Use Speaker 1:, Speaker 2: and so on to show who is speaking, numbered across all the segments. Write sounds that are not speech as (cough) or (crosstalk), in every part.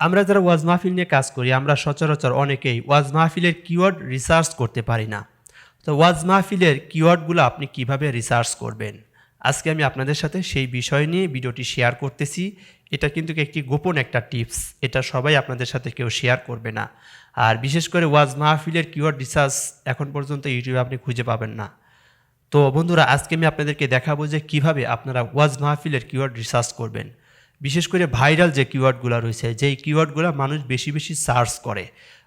Speaker 1: আমরা যারা ওয়াজ মাহফিল নিয়ে কাজ করি, আমরা সচরাচর অনেকেই ওয়াজ মাহফিলের কিওয়ার্ড রিসার্চ করতে পারি না। তো ওয়াজ মাহফিলের কিওয়ার্ডগুলো আপনি কীভাবে রিসার্চ করবেন? আজকে আমি আপনাদের সাথে সেই বিষয় নিয়ে ভিডিওটি শেয়ার করতেছি। এটা কিন্তু একটি গোপন একটা টিপস এটা সবাই আপনাদের সাথে কেউ শেয়ার করবে না। আর বিশেষ করে ওয়াজ মাহফিলের কিওয়ার্ড রিসার্চ এখন পর্যন্ত ইউটিউবে আপনি খুঁজে পাবেন না। তো বন্ধুরা, আজকে আমি আপনাদেরকে দেখাবো যে কীভাবে আপনারা ওয়াজ মাহফিলের কিওয়ার্ড রিসার্চ করবেন। বিশেষ করে ভাইরাল যে কিওয়ার্ডগুলো রয়েছে, যেই কিওয়ার্ডগুলো মানুষ বেশি বেশি সার্চ করে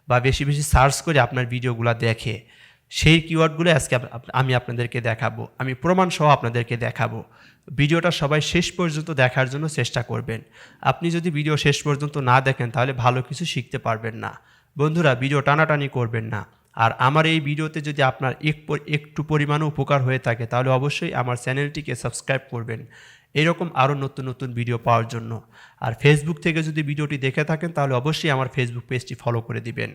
Speaker 1: বা বেশি বেশি সার্চ করে আপনার ভিডিওগুলো দেখে, সেই কিওয়ার্ডগুলো আজকে আমি আপনাদেরকে দেখাবো। আমি প্রমাণ সহ আপনাদেরকে দেখাবো। ভিডিওটা সবাই শেষ পর্যন্ত দেখার জন্য চেষ্টা করবেন। আপনি যদি ভিডিও শেষ পর্যন্ত না দেখেন, তাহলে ভালো কিছু শিখতে পারবেন না। বন্ধুরা, ভিডিও টানাটানি করবেন না। আর আমার এই ভিডিওতে যদি আপনার এক একটু পরিমাণও উপকার হয়ে থাকে, তাহলে অবশ্যই আমার চ্যানেলটিকে সাবস্ক্রাইব করবেন। এরকম আরও নতুন নতুন ভিডিও পাওয়ার জন্য। আর ফেসবুক থেকে যদি ভিডিওটি দেখে থাকেন, তাহলে অবশ্যই আমার ফেসবুক পেজটি ফলো করে দিবেন।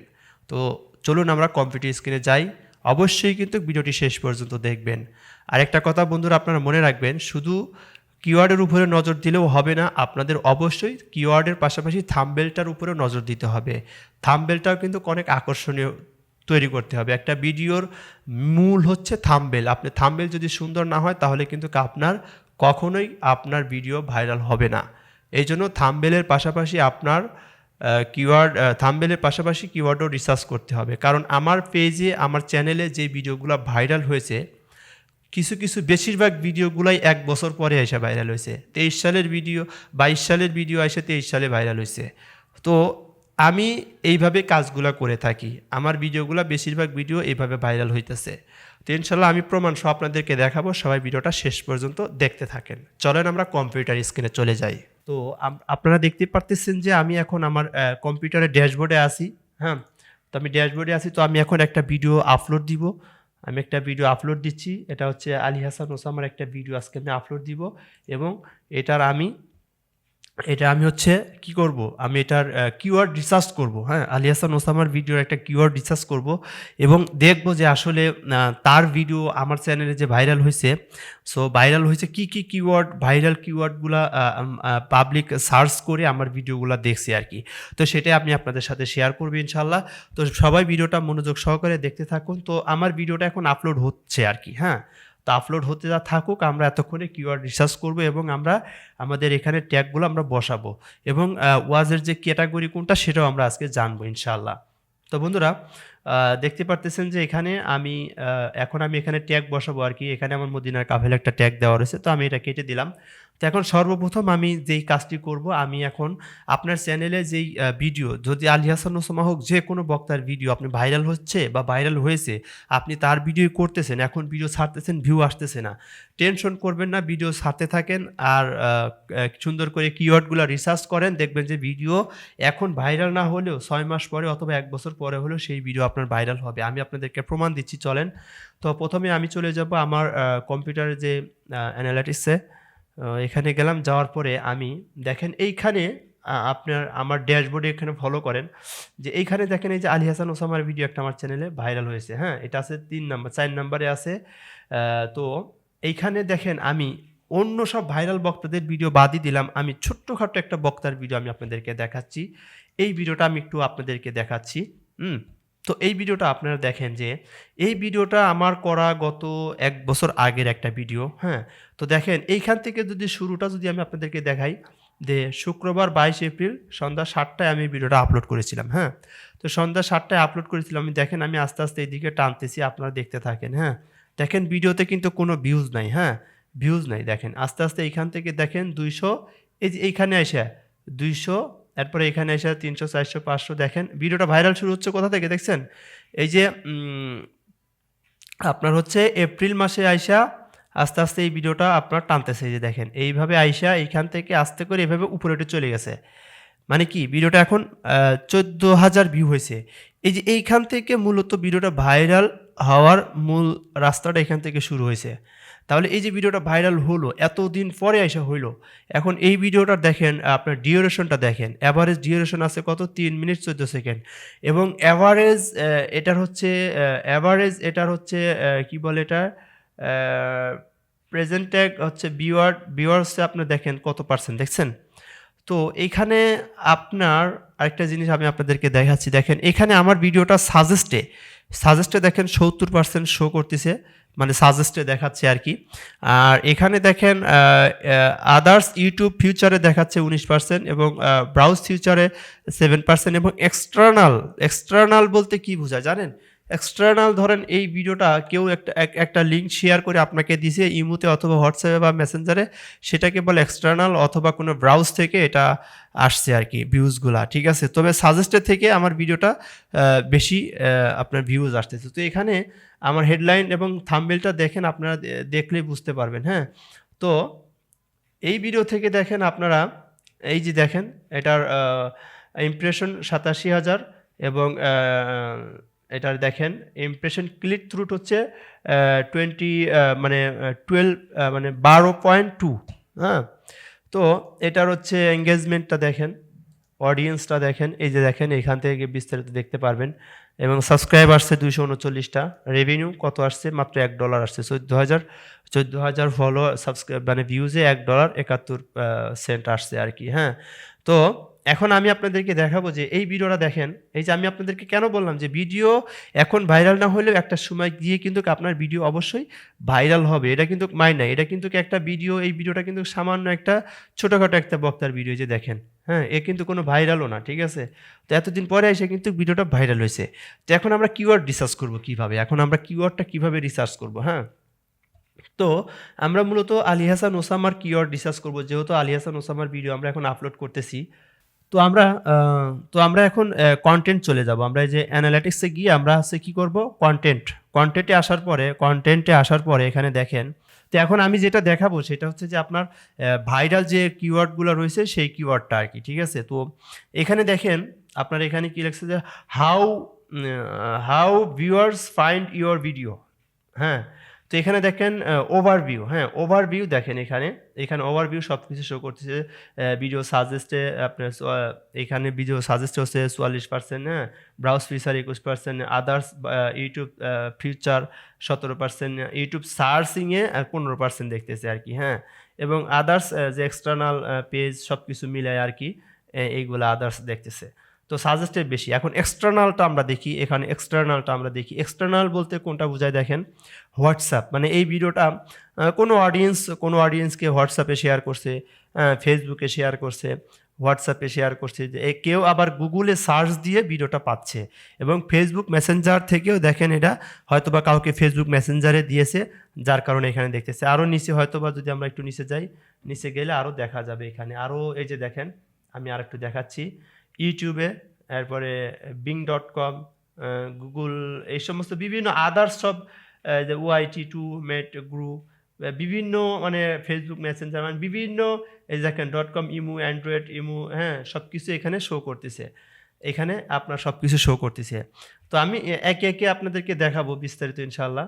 Speaker 1: তো চলুন আমরা কম্পিউটার স্ক্রিনে যাই। অবশ্যই কিন্তু ভিডিওটি শেষ পর্যন্ত দেখবেন। আর একটা কথা বন্ধুরা, আপনারা মনে রাখবেন, শুধু কিওয়ার্ডের উপরে নজর দিলেও হবে না, আপনাদের অবশ্যই কিওয়ার্ডের পাশাপাশি থাম্বেলটার উপরেও নজর দিতে হবে। থাম্বেলটাও কিন্তু অনেক আকর্ষণীয় তৈরি করতে হবে। একটা ভিডিওর মূল হচ্ছে থাম্বেল আপনি থাম্বেল যদি সুন্দর না হয়, তাহলে কিন্তু আপনার কখনোই আপনার ভিডিও ভাইরাল হবে না। এই জন্য থাম্বেলের পাশাপাশি আপনার কিওয়ার্ড থাম্বেলের পাশাপাশি কিওয়ার্ডও রিসার্চ করতে হবে। কারণ আমার পেজে আমার চ্যানেলে যে ভিডিওগুলো ভাইরাল হয়েছে, কিছু কিছু বেশিরভাগ ভিডিওগুলাই এক বছর পরে এসে ভাইরাল হয়েছে। তেইশ সালের ভিডিও, বাইশ সালের ভিডিও এসে তেইশ সালে ভাইরাল হয়েছে। তো আমি এইভাবে কাজগুলো করে থাকি। আমার ভিডিওগুলো বেশিরভাগ ভিডিও এইভাবে ভাইরাল হইতেছে। তো ইনশাল্লাহ আমি প্রমাণ সহ আপনাদেরকে দেখাবো, সবাই ভিডিওটা শেষ পর্যন্ত দেখতে থাকেন। চলেন আমরা কম্পিউটার স্ক্রিনে চলে যাই। তো আপনারা দেখতে পারতেছেন যে আমি এখন আমার কম্পিউটারের ড্যাশবোর্ডে আছি হ্যাঁ? তো আমি ড্যাশবোর্ডে আসি তো আমি এখন একটা ভিডিও আপলোড দিব। আমি একটা ভিডিও আপলোড দিচ্ছি, এটা হচ্ছে আলী হাসান ওসামার একটা ভিডিও আজকে আমি আপলোড দিব এবং এটার আমি এটা আমি হচ্ছে কি করব? আমি এটার কিওয়ার্ড রিসার্চ করব হ্যাঁ? আলী হাসান ওসামার ভিডিওর একটা কিওয়ার্ড রিসার্চ করব এবং দেখব যে আসলে তার ভিডিও আমার চ্যানেলে যে ভাইরাল হয়েছে সো ভাইরাল হয়েছে কি কি কিওয়ার্ড ভাইরাল কিওয়ার্ডগুলো পাবলিক সার্চ করে আমার ভিডিওগুলো দেখছি আর কি তো সেটাই আমি আপনাদের সাথে শেয়ার করব ইনশাল্লাহ তো সবাই ভিডিওটা মনোযোগ সহকারে দেখতে থাকুন। তো আমার ভিডিওটা এখন আপলোড হচ্ছে আর কি হ্যাঁ? তো আপলোড হতে যা থাকুক, আমরা এতক্ষণে কিওয়ার্ড রিসার্চ করব এবং আমরা আমাদের এখানে ট্যাগগুলো আমরা বসাবো এবং ওয়াজের যে ক্যাটাগরি কোনটা সেটাও আমরা আজকে জানব ইনশাল্লাহ তো বন্ধুরা দেখতে পারতেছেন যে এখানে আমি এখন আমি এখানে ট্যাগ বসাবো আর কি। এখানে আমার মদিনার কাফেল একটা ট্যাগ দেওয়া রয়েছে, তো আমি এটা কেটে দিলাম। এখন সর্বপ্রথম আমি যেই কাজটি করব, আমি এখন আপনার চ্যানেলে যেই ভিডিও, যদি আলী হাসান ওসামা হোক যে কোনো বক্তার ভিডিও আপনি ভাইরাল হচ্ছে বা ভাইরাল হয়েছে, আপনি তার ভিডিও করতেছেন, এখন ভিডিও ছাড়তেছেন ভিউ আসতেছে না। টেনশন করবেন না, ভিডিও ছাড়তে থাকেন আর সুন্দর করে কিওয়ার্ডগুলো রিসার্চ করেন, দেখবেন যে ভিডিও এখন ভাইরাল না হলেও ছয় মাস পরে অথবা এক বছর পরে হলেও সেই ভিডিও আপনার ভাইরাল হবে। আমি আপনাদেরকে প্রমাণ দিচ্ছি, চলেন। তো প্রথমে আমি চলে যাব আমার কম্পিউটারের যে অ্যানালাইটিক্সে এখানে গেলাম, যাওয়ার পরে আমি, দেখেন এইখানে আপনার আমার ড্যাশবোর্ডে এখানে ফলো করেন, যে এইখানে দেখেন এই যে আলী হাসান ওসামার ভিডিও একটা আমার চ্যানেলে ভাইরাল হয়েছে হ্যাঁ এটা আছে তিন নাম্বার চার নাম্বারে আছে তো এইখানে দেখেন আমি অন্য সব ভাইরাল বক্তাদের ভিডিও বাদই দিলাম, আমি ছোট্টখাট্ট একটা বক্তার ভিডিও আমি আপনাদেরকে দেখাচ্ছি, এই ভিডিওটা আমি একটু আপনাদেরকে দেখাচ্ছি, হুম তো এই ভিডিওটা আপনারা দেখেন যে, এই ভিডিওটা আমার করা গত এক বছর আগের একটা ভিডিও হ্যাঁ? তো দেখেন, এইখান থেকে যদি শুরুটা যদি আমি আপনাদেরকে দেখাই, যে শুক্রবার বাইশ এপ্রিল সন্ধ্যা সাতটায় আমি ভিডিওটা আপলোড করেছিলাম হ্যাঁ? তো সন্ধ্যা সাতটায় আপলোড করেছিলাম, আমি দেখেন, আমি আস্তে আস্তে এইদিকে টানতেছি, আপনারা দেখতে থাকেন হ্যাঁ? দেখেন, ভিডিওতে কিন্তু কোনো ভিউজ নাই হ্যাঁ? ভিউজ নাই, দেখেন, আস্তে আস্তে এইখান থেকে দেখেন, দুইশো, এই যে এইখানে এসে দুইশো এরপরে এখানে এসে তিনশো, চারশো, পাঁচশো দেখেন। ভিডিওটা ভাইরাল শুরু হচ্ছে কোথা থেকে দেখছেন? এই যে আপনার হচ্ছে এপ্রিল মাসে আইসা আস্তে আস্তে এই ভিডিওটা আপনার টানতেছে যে দেখেন। এইভাবে আইসা এইখান থেকে আস্তে করে এভাবে উপরে উঠে চলে গেছে। মানে কি, ভিডিওটা এখন চোদ্দ হাজার ভিউ হয়েছে। এই যে এইখান থেকে মূলত ভিডিওটা ভাইরাল হওয়ার মূল রাস্তাটা এখান থেকে শুরু হয়েছে। তাহলে এই যে ভিডিওটা ভাইরাল হলো, এতদিন পরে এসে হইল, এখন এই ভিডিওটা দেখেন, আপনার ডিউরেশনটা দেখেন অ্যাভারেজ ডিউরেশন আছে কত? তিন মিনিট চোদ্দ সেকেন্ড এবং অ্যাভারেজ এটার হচ্ছে অ্যাভারেজ এটার হচ্ছে কি বলে এটা? প্রেজেন্ট ট্যাগ হচ্ছে বিওয়ার বিওয়ার্সে আপনি দেখেন কত পার্সেন্ট দেখছেন? তো এখানে আপনার আরেকটা জিনিস আমি আপনাদেরকে দেখাচ্ছি, দেখেন এখানে আমার ভিডিওটা সাজেস্টে সাজেস্টে দেখেন সত্তর পার্সেন্ট শো করতেছে মানে সাজেস্টে দেখাচ্ছে আর কি। আর এখানে দেখেন আদার্স ইউটিউব ফিউচারে দেখাচ্ছে উনিশ পার্সেন্ট এবং ব্রাউজ ফিউচারে সেভেন পার্সেন্ট এবং এক্সটার্নাল এক্সটার্নাল বলতে কি বোঝায় জানেন? এক্সটার্নাল ধরেন এই ভিডিওটা কেউ একটা, এক- একটা লিঙ্ক শেয়ার করে আপনাকে দিছে ইমুতে অথবা হোয়াটসঅ্যাপে বা মেসেঞ্জারে সেটাকে বলে এক্সটার্নাল অথবা কোনো ব্রাউজ থেকে এটা আসছে আর কি ভিউজগুলা ঠিক আছে? তবে সাজেস্টেড থেকে আমার ভিডিওটা বেশি আপনার ভিউজ আসতেছে। তো এখানে আমার হেডলাইন এবং থাম্বেলটা দেখেন, আপনারা দে- দেখলেই বুঝতে পারবেন হ্যাঁ? তো এই ভিডিও থেকে দেখেন আপনারা, এই যে দেখেন, এটার ইমপ্রেশন সাতাশি হাজার এবং এটার দেখেন ইমপ্রেশন ক্লিক থ্রুট হচ্ছে টোয়েন্টি মানে টুয়েলভ মানে বারো পয়েন্ট টু হ্যাঁ? তো এটার হচ্ছে এঙ্গেজমেন্টটা দেখেন অডিয়েন্সটা দেখেন, এই যে দেখেন, এখান থেকে বিস্তারিত দেখতে পারবেন। এবং সাবস্ক্রাইব আসছে দুইশো উনচল্লিশটা রেভিনিউ কত আসছে? মাত্র এক ডলার আসছে। চোদ্দ হাজার, চোদ্দ হাজার ফলো সাবস্ক্রাইব মানে ভিউজে এক ডলার একাত্তর সেন্ট আসছে আর কি হ্যাঁ? তো এখন আমি আপনাদেরকে দেখাবো যে এই ভিডিওটা দেখেন, এই যে আমি আপনাদেরকে কেন বললাম যে ভিডিও এখন ভাইরাল না হলেও একটা সময় গিয়ে কিন্তু আপনার ভিডিও অবশ্যই ভাইরাল হবে। এটা কিন্তু মাই নাই, এটা কিন্তু একটা ভিডিও, এই ভিডিওটা কিন্তু সামান্য একটা ছোটোখাটো একটা বক্তার ভিডিও যে দেখেন হ্যাঁ এ কিন্তু কোনো ভাইরালও না, ঠিক আছে? তো এতদিন পরে এসে কিন্তু ভিডিওটা ভাইরাল হয়েছে। তো এখন আমরা কিওয়ার্ড রিসার্চ করব কীভাবে, এখন আমরা কিওয়ার্ডটা কীভাবে রিসার্চ করব হ্যাঁ? তো আমরা মূলত আলী হাসান ওসামার কিওয়ার্ড রিসার্চ করব, যেহেতু আলী হাসান ওসামার ভিডিও আমরা এখন আপলোড করতেছি। তো আমরা তো আমরা এখন কন্টেন্ট চলে যাব। আমরা এই যে অ্যানালিটিক্সে গিয়ে আমরা হচ্ছে কি করব? কন্টেন্ট কন্টেন্টে আসার পরে কন্টেন্টে আসার পরে এখানে দেখেন, তো এখন আমি যেটা দেখাবো সেটা হচ্ছে যে আপনার ভাইরাল যে কিওয়ার্ডগুলো রয়েছে সেই কিওয়ার্ডটা আর কি, ঠিক আছে? তো এখানে দেখেন, আপনার এখানে কি লেখছে যে how how viewers find your video হ্যাঁ? তো এখানে দেখেন ওভারভিউ হ্যাঁ ওভারভিউ দেখেন এখানে। এখানে ওভারভিউ সব কিছু শো করতেছে ভিডিও সাজেস্টে আপনার এখানে ভিডিও সাজেস্ট হচ্ছে চুয়াল্লিশ পার্সেন্ট হ্যাঁ ব্রাউজ ফিচার একুশ পার্সেন্ট আদার্স ইউটিউব ফিউচার সতেরো পার্সেন্ট ইউটিউব সার্চিংয়ে পনেরো পার্সেন্ট দেখতেছে আর কি হ্যাঁ। এবং আদার্স যে এক্সটার্নাল পেজ সব কিছু মিলায় আর কি এইগুলো আদার্স দেখতেছে। তো সাজেস্টেড বেশি। এখন এক্সটার্নালটা আমরা দেখি, এখানে এক্সটার্নালটা আমরা দেখি। এক্সটার্নাল বলতে কোনটা বোঝায় দেখেন? হোয়াটসঅ্যাপ মানে এই ভিডিওটা কোনো অডিয়েন্স কোনো অডিয়েন্সকে হোয়াটসঅ্যাপে শেয়ার করছে ফেসবুকে শেয়ার করছে হোয়াটসঅ্যাপে শেয়ার করছে, যে কেউ আবার গুগলে সার্চ দিয়ে ভিডিওটা পাচ্ছে। এবং ফেসবুক মেসেঞ্জার থেকেও দেখেন এটা, হয়তোবা কাউকে ফেসবুক মেসেঞ্জারে দিয়েছে, যার কারণে এখানে দেখতেছে। আরও নিচে হয়তোবা যদি আমরা একটু নিচে যাই, নিচে গেলে আরও দেখা যাবে এখানে। আরও এই যে দেখেন, আমি আর একটু দেখাচ্ছি। ইউটিউবে এরপরে বিং ডট কম গুগল এই সমস্ত বিভিন্ন আদার্স সব ওআইটি টু মেট গ্রুপ বিভিন্ন মানে ফেসবুক মেসেঞ্জার মানে বিভিন্ন, এই দেখেন ডট কম ইমু অ্যান্ড্রয়েড ইমু হ্যাঁ সব কিছু এখানে শো করতেছে। এখানে আপনার সব কিছু শো করতেছে। তো আমি একে একে আপনাদেরকে দেখাবো বিস্তারিত ইনশাল্লাহ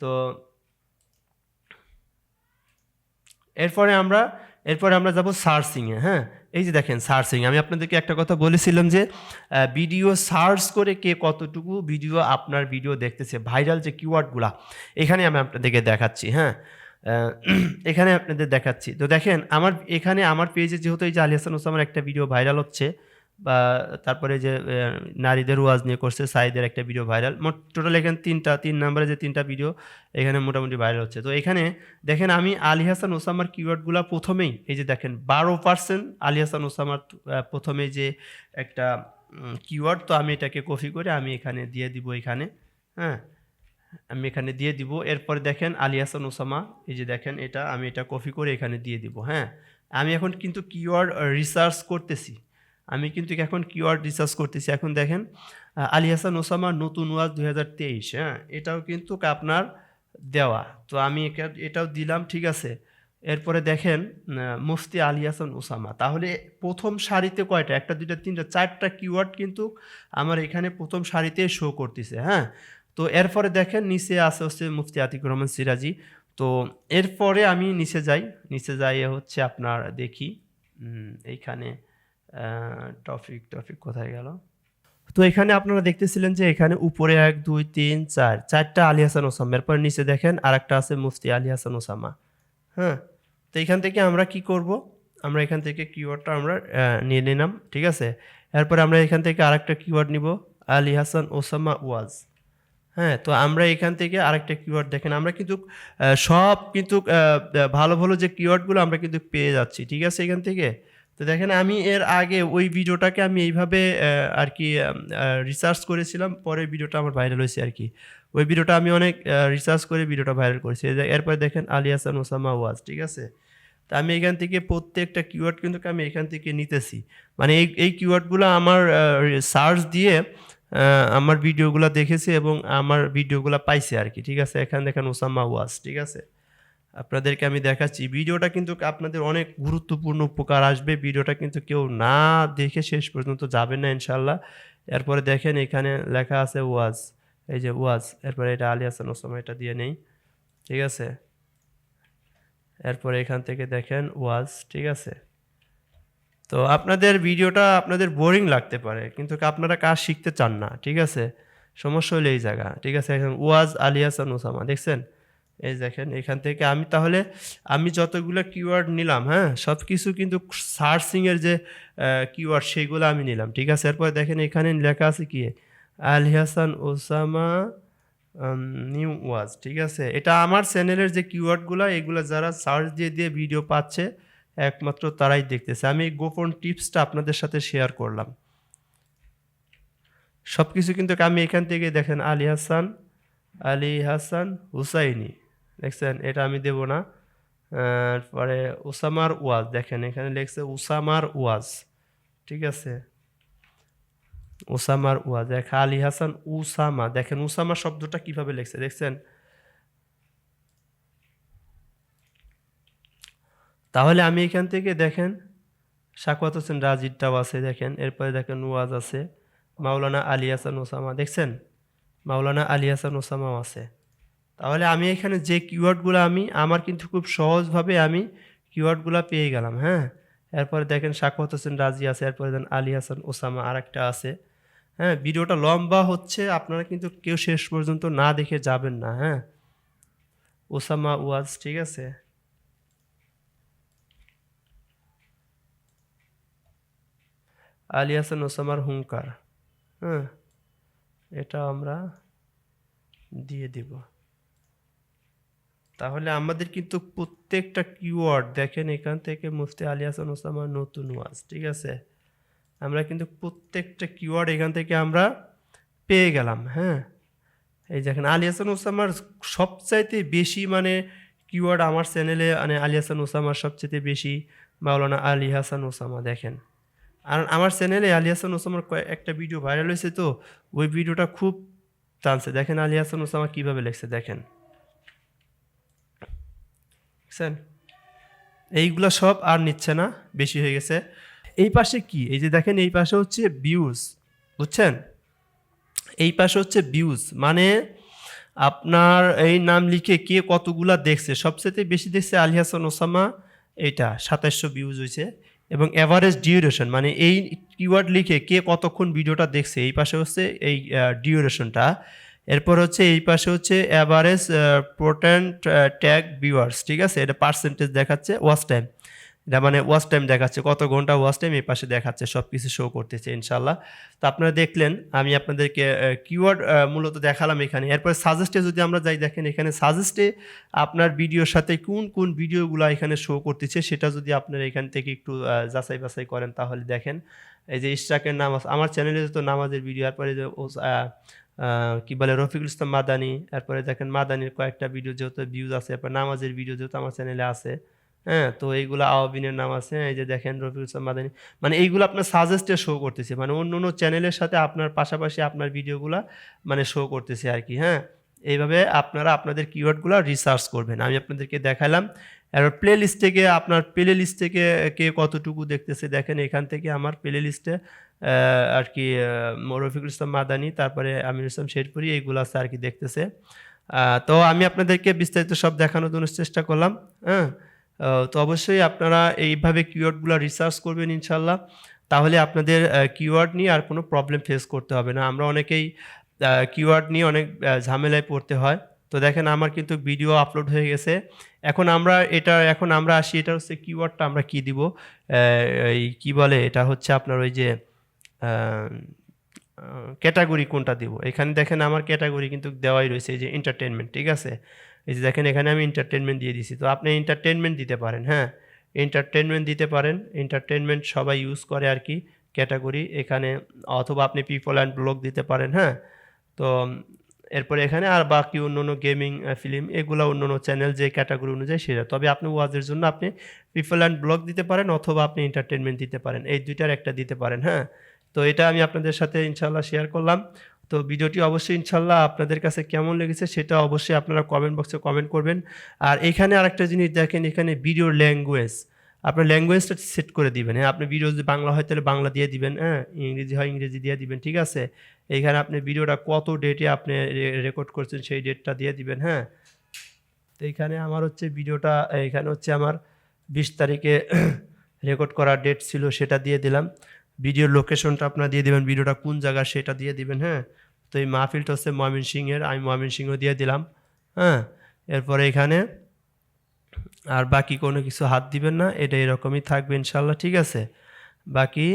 Speaker 1: তো এরপরে আমরা এরপরে আমরা যাব সার্চিংয়ে হ্যাঁ? এই যে দেখেন সার্চিং আমি আপনাদেরকে একটা কথা বলেছিলাম যে ভিডিও সার্চ করে কে কতটুকু ভিডিও আপনার ভিডিও দেখতেছে, ভাইরাল যে কিওয়ার্ডগুলা, এখানে আমি আপনাদেরকে দেখাচ্ছি হ্যাঁ? (clears throat) এখানে আপনাদের দেখাচ্ছি। তো দেখেন, আমার, এখানে আমার পেজে যেহেতু এই যে আলিয়াসান ওসামার একটা ভিডিও ভাইরাল হচ্ছে বা তারপরে যে নারীদের ওয়াজ নিয়ে করছে, সাইদের একটা ভিডিও ভাইরাল মোট টোটাল এখানে তিনটা, তিন নাম্বারে যে তিনটা ভিডিও এখানে মোটামুটি ভাইরাল হচ্ছে। তো এখানে দেখেন আমি আলী হাসান ওসামার কিওয়ার্ডগুলো প্রথমেই, এই যে দেখেন, বারো পার্সেন্ট আলী হাসান ওসামার প্রথমে যে একটা কিওয়ার্ড তো আমি এটাকে কপি করে আমি এখানে দিয়ে দিব এখানে হ্যাঁ? আমি এখানে দিয়ে দিব। এরপরে দেখেন আলী হাসান ওসামা, এই যে দেখেন এটা, আমি এটা কপি করে এখানে দিয়ে দিব হ্যাঁ? আমি এখন কিন্তু কিওয়ার্ড রিসার্চ করতেছি। আমি কিন্তু এখন কিওয়ার্ড রিসার্চ করতেছি। এখন দেখেন আলী হাসান ওসামা নতুন ওয়াজ দুই হাজার তেইশ হ্যাঁ? এটাও কিন্তু আপনার দেওয়া। তো আমি এটাও দিলাম, ঠিক আছে? এরপরে দেখেন মুফতি আলী হাসান ওসামা। তাহলে প্রথম সারিতে কয়টা? একটা, দুইটা, তিনটা, চারটা কিওয়ার্ড কিন্তু আমার এখানে প্রথম সারিতে শো করতেছে হ্যাঁ? তো এরপরে দেখেন, নিচে আছে হচ্ছে মুফতি আতিক রহমান সিরাজি। তো এরপরে আমি নিচে যাই। নিচে যাই হচ্ছে আপনার দেখি এইখানে টপিক টপিক কোথায় গেল? তো এখানে আপনারা দেখতেছিলেন যে এখানে উপরে এক, দুই, তিন, চার, চারটা আলী হাসান ওসামা। এরপর নিচে দেখেন আর একটা আছে মুফতি আলী হাসান ওসামা। হ্যাঁ? তো এখান থেকে আমরা কি করব? আমরা এখান থেকে কিওয়ার্ডটা আমরা নিয়ে নিলাম, ঠিক আছে? এরপরে আমরা এখান থেকে আরেকটা কিওয়ার্ড নিব, আলী হাসান ওসামা ওয়াজ। হ্যাঁ? তো আমরা এখান থেকে আরেকটা কিওয়ার্ড দেখেন, আমরা কিন্তু সব কিন্তু ভালো ভালো যে কিওয়ার্ডগুলো আমরা কিন্তু পেয়ে যাচ্ছি, ঠিক আছে এখান থেকে? তো দেখেন, আমি এর আগে ওই ভিডিওটাকে আমি এইভাবে আর কি রিসার্চ করেছিলাম। পরে ভিডিওটা আমার ভাইরাল হয়েছে আর কি। ওই ভিডিওটা আমি অনেক রিসার্চ করে ভিডিওটা ভাইরাল করেছি। এরপর দেখেন, আলী হাসান ওসামা ওয়াজ, ঠিক আছে? তা আমি এখান থেকে প্রত্যেকটা কিওয়ার্ড কিন্তু আমি এখান থেকে নিতেছি। মানে এই এই কিওয়ার্ডগুলো আমার সার্চ দিয়ে আমার ভিডিওগুলো দেখেছে এবং আমার ভিডিওগুলো পাইছে আর কি, ঠিক আছে? এখানে দেখেন ওসামা ওয়াজ, ঠিক আছে? আপনাদেরকে আমি দেখাচ্ছি। ভিডিওটা কিন্তু আপনাদের অনেক গুরুত্বপূর্ণ উপকার আসবে। ভিডিওটা কিন্তু কেউ না দেখে শেষ পর্যন্ত যাবেন না ইনশাল্লাহ এরপরে দেখেন এখানে লেখা আছে ওয়াজ। এই যে ওয়াজ, এরপরে এটা আলী হাসান ওসামা এটা দিয়ে নেই। ঠিক আছে? এরপরে এখান থেকে দেখেন ওয়াজ, ঠিক আছে? তো আপনাদের ভিডিওটা আপনাদের বোরিং লাগতে পারে, কিন্তু আপনারা কাজ শিখতে চান না, ঠিক আছে? সমস্যা হলে এই জায়গা, ঠিক আছে? ওয়াজ আলী হাসান ওসামা, দেখছেন? এই দেখেন, এখান থেকে আমি তাহলে, আমি যতগুলো কিওয়ার্ড নিলাম হ্যাঁ সব কিছু কিন্তু সার্চিংয়ের যে কিওয়ার্ড সেইগুলো আমি নিলাম, ঠিক আছে? এরপর দেখেন এখানে লেখা আছে কি? আলী হাসান ওসামা নিউ ওয়াজ, ঠিক আছে? এটা আমার চ্যানেলের যে কিওয়ার্ডগুলো এগুলো যারা সার্চ দিয়ে দিয়ে ভিডিও পাচ্ছে, একমাত্র তারাই দেখতেছে। আমি এই গোপন টিপসটা আপনাদের সাথে শেয়ার করলাম। সব কিছু কিন্তু আমি এখান থেকে দেখেন আলী হাসান আলী হাসান হুসাইনি। দেখছেন, এটা আমি দেব না। পরে উসামার ওয়াজ, দেখেন, এখানে লেখছে উসামার ওয়াজ, ঠিক আছে? উসামার ওয়াজ দেখ আলী হাসান উসামা, দেখেন, উসামা শব্দটা কীভাবে লেখছে, দেখছেন? তাহলে আমি এখান থেকে দেখেন সাকওয়াত হোসেন রাজিরটাও আছে, দেখেন, এরপরে দেখেন ওয়াজ আছে, মাওলানা আলী হাসান ওসামা, দেখছেন? মাওলানা আলী হাসান ওসামাও আছে। তাহলে আমি এখানে যে কিওয়ার্ডগুলো আমি, আমার কিন্তু খুব সহজভাবে আমি কিওয়ার্ডগুলো পেয়ে গেলাম হ্যাঁ? এরপরে দেখেন সাকওয়াত হোসেন রাজি আছে, এরপরে দেখেন আলী হাসান, ওসামা আরেকটা আছে হ্যাঁ? ভিডিওটা লম্বা হচ্ছে, আপনারা কিন্তু কেউ শেষ পর্যন্ত না দেখে যাবেন না হ্যাঁ? ওসামা ওয়াজ, ঠিক আছে? আলী হাসান, ওসামার হুঙ্কার হ্যাঁ? এটা আমরা দিয়ে দিব। তাহলে আমাদের কিন্তু প্রত্যেকটা কিওয়ার্ড দেখেন এখান থেকে মুফতি আলী হাসান ওসামার নতুন ওয়াজ ঠিক আছে? আমরা কিন্তু প্রত্যেকটা কিওয়ার্ড এখান থেকে আমরা পেয়ে গেলাম হ্যাঁ? এই দেখেন, আলী হাসান ওসামার সবচাইতে বেশি মানে কিওয়ার্ড আমার চ্যানেলে মানে আলী হাসান ওসামার সবচেয়ে বেশি মাওলানা আলী হাসান ওসামা দেখেন। আর আমার চ্যানেলে আলী হাসান ওসামার একটা ভিডিও ভাইরাল হয়েছে তো, ওই ভিডিওটা খুব টানছে। দেখেন আলী হাসান ওসামা কীভাবে লেখছে, দেখেন। দেখছেন? এইগুলো সব আর নিচ্ছে না, বেশি হয়ে গেছে। এই পাশে কি? এই যে দেখেন, এই পাশে হচ্ছে ভিউজ বুঝছেন? এই পাশে হচ্ছে ভিউজ মানে আপনার এই নাম লিখে কে কতগুলা দেখছে? সবচেয়ে বেশি দেখছে আলী হাসান ওসামা এইটা সাতাশশো ভিউজ হয়েছে, এবং অ্যাভারেজ ডিউরেশন মানে এই কিওয়ার্ড লিখে কে কতক্ষণ ভিডিওটা দেখছে, এই পাশে হচ্ছে এই ডিউরেশনটা এরপর হচ্ছে এই পাশে হচ্ছে অ্যাভারেজ পোর্টেন্ট ট্যাগ ভিউয়ার্স ঠিক আছে? এটা পার্সেন্টেজ দেখাচ্ছে ওয়াচ টাইম এটা মানে ওয়াচ টাইম দেখাচ্ছে, কত ঘণ্টা ওয়াচ টাইম এই পাশে দেখাচ্ছে সব কিছু শো করতেছে ইনশাল্লাহ তো আপনারা দেখলেন, আমি আপনাদেরকে কিওয়ার্ড মূলত দেখালাম এখানে। এরপর সাজেস্টে যদি আমরা যাই, দেখেন এখানে সাজেস্টে আপনার ভিডিওর সাথে কোন কোন ভিডিওগুলো এখানে শো করতেছে, সেটা যদি আপনারা এখান থেকে একটু যাচাই বাছাই করেন, তাহলে দেখেন। এই যে ইশরাকের নামাজ, আমার চ্যানেলে তো নামাজের ভিডিও এরপরে যে কি বলে, রফিকুল ইসলাম মাদানি এরপরে দেখেন মাদানির কয়েকটা ভিডিও যেহেতু ভিউজ আছে এরপর নামাজের ভিডিও যেহেতু আমার চ্যানেলে আছে হ্যাঁ তো এইগুলো আওয়াবিনের নাম আছে এই যে দেখেন রফিকুল ইসলাম মাদানি মানে এইগুলো আপনার সাজেস্টে শো করতেছে মানে অন্য অন্য চ্যানেলের সাথে আপনার পাশাপাশি আপনার ভিডিওগুলো মানে শো করতেছে আর কি হ্যাঁ এইভাবে আপনারা আপনাদের কিওয়ার্ডগুলো রিসার্চ করবেন। আমি আপনাদেরকে দেখালাম এবার প্লে লিস্ট থেকে আপনার প্লে লিস্ট থেকে কে কতটুকু দেখতেছে, দেখেন এখান থেকে আমার প্লে লিস্টে আর কি রফিকুল ইসলাম মাদানি, তারপরে আমির ইসলাম শেরপুরি, এইগুলো আছে আর কি দেখতেছে। তো আমি আপনাদেরকে বিস্তারিত সব দেখানোর জন্য চেষ্টা করলাম হ্যাঁ? তো অবশ্যই আপনারা এইভাবে কিওয়ার্ডগুলো রিসার্চ করবেন ইনশাল্লাহ তাহলে আপনাদের কিওয়ার্ড নিয়ে আর কোনো প্রবলেম ফেস করতে হবে না। আমরা অনেকেই কিওয়ার্ড নিয়ে অনেক ঝামেলায় পড়তে হয়। তো দেখেন আমার কিন্তু ভিডিও আপলোড হয়ে গেছে। এখন আমরা এটা, এখন আমরা আসি, এটা হচ্ছে কিওয়ার্ডটা আমরা কি দিব? এই কি বলে, এটা হচ্ছে আপনার ওই যে ক্যাটাগরি কোনটা দিব? এখানে দেখেন আমার ক্যাটাগরি কিন্তু দেওয়াই রয়েছে এই যে এন্টারটেনমেন্ট ঠিক আছে? এই যে দেখেন এখানে আমি এন্টারটেনমেন্ট দিয়ে দিছি। তো আপনি এন্টারটেনমেন্ট দিতে পারেন হ্যাঁ? এন্টারটেনমেন্ট দিতে পারেন। এন্টারটেনমেন্ট সবাই ইউজ করে আর কি ক্যাটাগরি এখানে, অথবা আপনি পিপল অ্যান্ড ব্লগ দিতে পারেন হ্যাঁ? তো এরপরে এখানে আর বাকি অন্য অন্য গেমিং ফিল্ম এগুলো অন্য অন্য চ্যানেল যে ক্যাটাগরি অনুযায়ী সেটা। তবে আপনি ওয়াজের জন্য আপনি পিপল অ্যান্ড ব্লগ দিতে পারেন, অথবা আপনি এন্টারটেনমেন্ট দিতে পারেন। এই দুইটার একটা দিতে পারেন হ্যাঁ? তো এটা আমি আপনাদের সাথে ইনশাল্লাহ শেয়ার করলাম। তো ভিডিওটি অবশ্যই ইনশাল্লাহ আপনাদের কাছে কেমন লেগেছে সেটা অবশ্যই আপনারা কমেন্ট বক্সে কমেন্ট করবেন। আর এখানে আরেকটা জিনিস দেখেন, এখানে ভিডিওর ল্যাঙ্গুয়েজ আপনার ল্যাঙ্গুয়েজটা সেট করে দিবেন। হ্যাঁ আপনি ভিডিও যদি বাংলা হয় তাহলে বাংলা দিয়ে দিবেন। হ্যাঁ ইংরেজি হয় ইংরেজি দিয়ে দিবেন, ঠিক আছে? এইখানে আপনি ভিডিওটা কত ডেটে আপনি রেকর্ড করছেন সেই ডেটটা দিয়ে দিবেন। হ্যাঁ? তো এইখানে আমার হচ্ছে ভিডিওটা এখানে হচ্ছে আমার বিশ তারিখে (clears throat) রেকর্ড করার ডেট ছিল, সেটা দিয়ে দিলাম। ভিডিওর লোকেশনটা আপনার দিয়ে দিবেন, ভিডিওটা কোন জায়গা সেটা দিয়ে দিবেন হ্যাঁ? তো এই মাহফিলটা হচ্ছে ময়মনসিংহের, আমি ময়মনসিংহ দিয়ে দিলাম হ্যাঁ? এরপরে এখানে আর বাকি কোনো কিছু হাত দিবেন না, এটা এরকমই থাকবে ইনশাল্লাহ ঠিক আছে? বাকি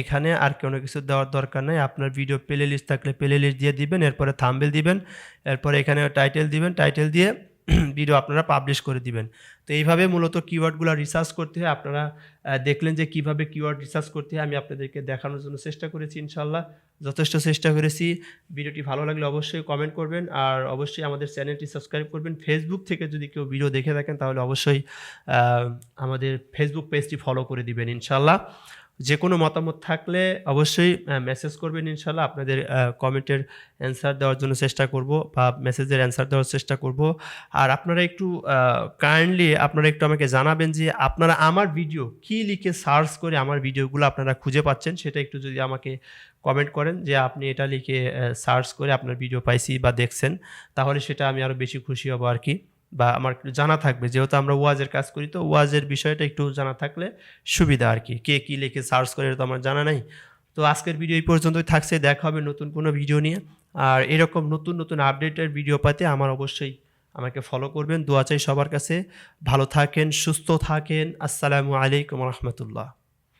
Speaker 1: এখানে আর কোনো কিছু দেওয়ার দরকার নেই, আপনার ভিডিও প্লে লিস্ট থাকলে প্লে লিস্ট দিয়ে দিবেন, এরপরে থাম্বেল দিবেন, এরপরে এখানে টাইটেল দিবেন টাইটেল দিয়ে (clears throat) ভিডিও আপনারা পাবলিশ করে দিবেন। তো এইভাবে মূলত কিওয়ার্ডগুলো রিসার্চ করতে হয়। আপনারা দেখলেন যে কীভাবে কিওয়ার্ড রিসার্চ করতে হয়, আমি আপনাদেরকে দেখানোর জন্য চেষ্টা করেছি ইনশাল্লাহ যথেষ্ট চেষ্টা করেছি। ভিডিওটি ভালো লাগলে অবশ্যই কমেন্ট করবেন। আর অবশ্যই আমাদের চ্যানেলটি সাবস্ক্রাইব করবেন। ফেসবুক থেকে যদি কেউ ভিডিও দেখে থাকেন, তাহলে অবশ্যই আমাদের ফেসবুক পেজটি ফলো করে দিবেন ইনশাল্লাহ যে কোনো মতামত থাকলে অবশ্যই মেসেজ করবেন ইনশাল্লাহ আপনাদের কমেন্টের অ্যান্সার দেওয়ার জন্য চেষ্টা করব বা মেসেজের অ্যান্সার দেওয়ার চেষ্টা করব। আর আপনারা একটু কাইন্ডলি আপনারা একটু আমাকে জানাবেন যে আপনারা আমার ভিডিও কি লিখে সার্চ করে আমার ভিডিওগুলো আপনারা খুঁজে পাচ্ছেন, সেটা একটু যদি আমাকে কমেন্ট করেন যে আপনি এটা লিখে সার্চ করে আপনার ভিডিও পাইছি বা দেখছেন, তাহলে সেটা আমি আরও বেশি খুশি হব আর কি। বা আমার জানা থাকবে, যেহেতু আমরা ওয়াজের কাজ করি, তো ওয়াজের বিষয়টা একটু জানা থাকলে সুবিধা আর কি। কে কী লিখে সার্চ করে তো আমার জানা নাই। তো আজকের ভিডিও এই পর্যন্তই থাকছে, দেখা হবে নতুন কোনো ভিডিও নিয়ে। আর এরকম নতুন নতুন আপডেটের ভিডিও পাতে আমার অবশ্যই আমাকে ফলো করবেন। দোয়া চাই সবার কাছে। ভালো থাকেন, সুস্থ থাকেন। আসসালামু আলাইকুম রহমতুল্লাহ।